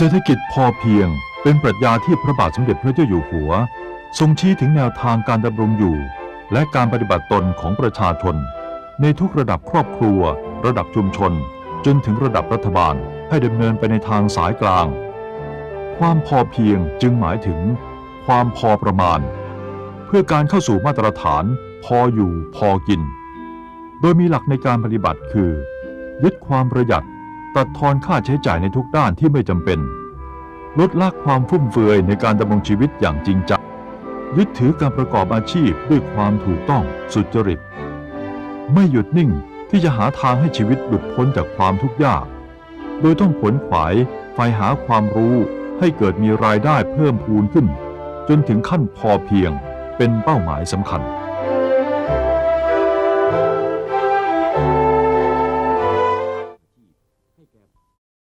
เศรษฐกิจพอเพียงเป็นปรัชญาที่พระบาทสมเด็จพระเจ้าอยู่หัว ทรงชี้ถึงแนวทางการดำรงอยู่ และการปฏิบัติตนของประชาชน ในทุกระดับครอบครัว ระดับชุมชน จนถึงระดับรัฐบาลให้ดำเนินไปในทางสายกลาง ความพอเพียงจึงหมายถึง ความพอประมาณ เพื่อการเข้าสู่มาตรฐาน พออยู่พอกิน โดยมีหลักในการปฏิบัติคือ ยึดความประหยัด ตัดทอนค่าใช้จ่ายในทุกด้านที่ไม่จำเป็น ลดละความฟุ่มเฟือยในการดำรงชีวิตอย่างจริงจังยึดถือการประกอบอาชีพด้วยความถูกต้องสุจริต ไม่หยุดนิ่งที่จะหาทางให้ชีวิตหลุดพ้นจากความทุกข์ยาก โดยต้องขวนขวายใฝ่หาความรู้ให้เกิดมีรายได้เพิ่มพูนขึ้น จนถึงขั้นพอเพียงเป็นเป้าหมายสำคัญ